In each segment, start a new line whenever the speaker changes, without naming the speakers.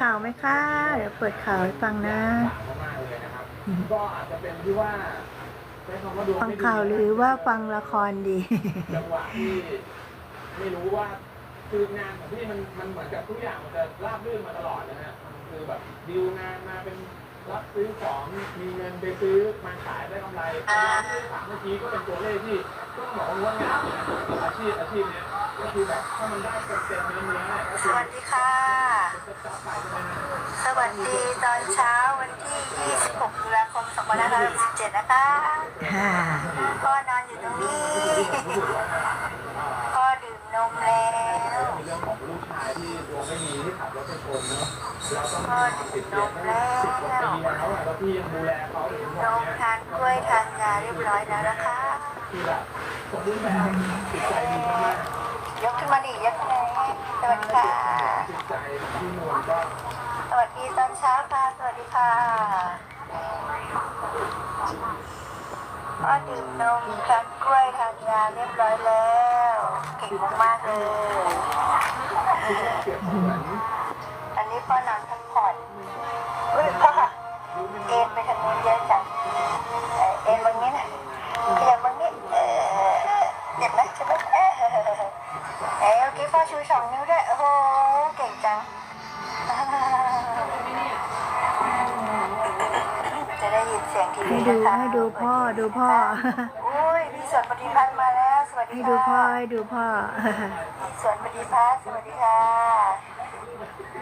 ข่าวไหมคะ เดี๋ยวเปิดข่าวให้ฟังนะ
มากๆเลยนะครับก็อาจจะเป็นที่ว่าใช้คำว่าดวง
ฟัง
ไม่ดี
ข่าวหรือว่าฟังละครดี
จังหวะที่ไม่รู้ว่าคืองานของพี่มันมันเหมือนกับทุกอย่างมันจะราบรื่นมาตลอดนะฮะมันคือแบบดีลงานมาเป็นรับซื้อของมีเงินไปซื้อมาขายได้กำไรที่ถามเมื่อกี้ก็เป็นตัวเลขที่ก็ต้องบอกว่างดงามนะอาชีพอาชีพเนี้ยก็คือแบบถ้ามันได้เต็มๆเนื้อเนื้อเนี่ยก็
ส
คือ
วัสดีค่ะ
จะจับไปใช่ไหมฮะ
สวัสดีตอนเช้าวันที่ 26 ตุลาคม 2567 นะคะ
ค่ะ
พ่อนอนอยู่ตรงนี้พ่อดื่มนมแล้ว
มีเรื่องของลูกชายที่ดวงไม่ดีที่ขับรถไปชนเนาะแล้วต้อง
พ่อ
มา
ดื่
ติด
มน
เตียง
ม
ตั้ง
แล้ว
สิบกว่าปีแล้วอะแล้วพี่ยังดูแลเขาถึง
น
วัน
ม
เนี้ย
ทานกล้วยทานยาเรียบร้อยแล้วนะคะ
คือแบบสมบูรณ์แบบจิตใจดีมาก
ยกขึ้นมาดิยกขึ้นมาสวัสดีค่ะ
วั
สดีตอนเช้าค่ะ สวัสดีค่ะพ่อดื่มนมทานกล้วยทานยาเรียบร้อยแล้ว เก่งมากๆเลย
อัน
นี้พ่อนอนพักผ่อนอุ้ยพ่อเอ็น ดูนะคะ
ให้ดูพ่อดูพ่อ
อุ้ยมีสวนปฏิพัฒน์มาแล้ว สวัสดี
ให้
ค่ะ
ดูพ่อให้ดูพ่อ
มีสวนปฏิพัฒน์สวัสดีค่ะ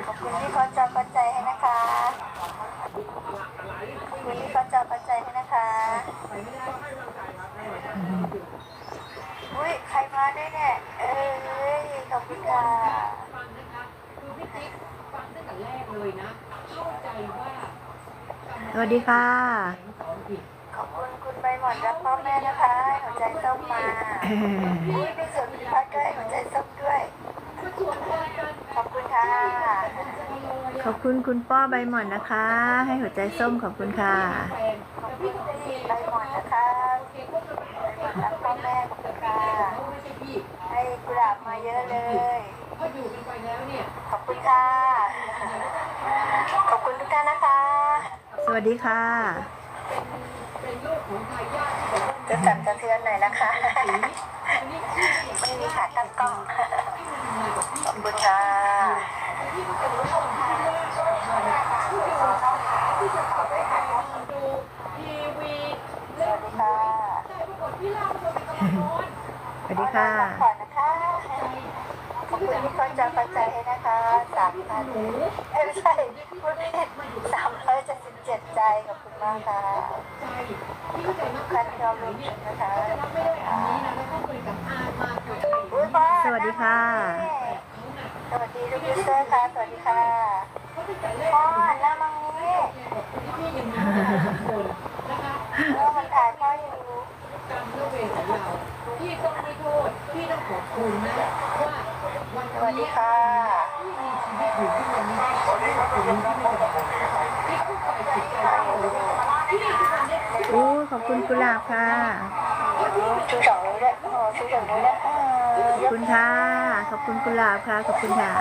ขอบคุณที่เขาจำปัจจัยให้นะคะ ขอบคุณที่เขาจำปัจจัยให้นะคะ อุ้ยใครมาด้วยเนี่ยเอ้ยขอบคุณค่ะ
ฟังนะคะคือพี่ติ๊กฟังตั้งแต่แรกเลยนะ เข้าใจว่า
สวัสดีค่ะ
ของผิด
ขอบคุณคุณใบหมอนรักพ่อแม่นะคะให้หัวใจส้มมาอุ้ยเป็นสวนปฏิพัฒน์ก็ให้หัวใจส้มด้วย ขอบคุณค่ะ
ขอบคุณคุณป้อใบหม่อนนะคะ ให้หัวใจส้มขอบคุณค่ะ
ขอบคุณที่ใบหมอนนะคะ
โอเคพวกเราเป็นแฟน
รักพ่อแม่ขอบคุณค่ะ
ให้
กุหลาบมาเยอะเลยขอบคุณค่ะ ขอบคุณทุกท่านนะคะ
สวัสดีค่ะ
เป็นโลกของทายาทที่แบบว่า
จะสั่นสะเทือนหน่อยนะคะ
อันนี้ชื่อเนี่ย
ไม่มีขาตั้งกล้อง
ที่มันมากับพี่
ขอบคุณค่ะ
ที่มันเป็นเรื่องที่ว่าที่จะขับไปหานอนดูทีวี
สวัสดีค่ะ
แต่ปรากฏพี่เล่าตัวเป็นกำลังนอน
สวัสดีค่ะ
ขอบคุณนะคะขอบคุณที่เขาจะปัจจัยให้นะคะสามพันเอ้ยไม่ใช่พูดผิดสามร้อยเจ็ดสิบเจ็ดใจขอบคุณมากค่ะ
ใจพี่เข้าใจนะ
คันที่เราลงทุนนะคะ
จะรับไม่ได้อันนี้นะแล้วก็เคยสัมภาษณ์มาเกิดอะไร
อุ้ยพ่อ
สวัสดีค่ะ
สวัสดีลูกยูเซอร์ค่ะ สวัสดีค่ะพ่อหน้ามังนี้
พี่ยังมีคนนะคะ
เมื่อมันถ่ายพ่ออยู่
กรรมและเวรของเราพี่ต้องไม่โทษพี่ต้องขอบคุณนะว่าวัน
สวัสดี
นี้
ค่ะ
พี่มีชีวิตอยู่ที่วันนี้ขอบคุณ
คุณกุหลาบค่ะ
ชูสองนิ้ด้วยโอ้โหชูสองนิ้ด้วยเออ
อบคุณค่ะ ขอบคุณกุหลาบค่ะ ขอบคุณค่ะ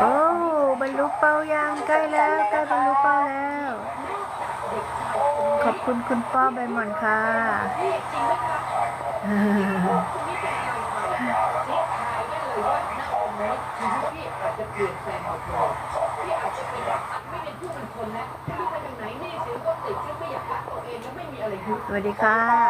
โอ้บรรลุเป้ายังใกล้แล้วใกล้บรรลุเป้าแล้ว ขอบคุณคุณป้อใบหม่อนค่ะ สวัสดีค่ะ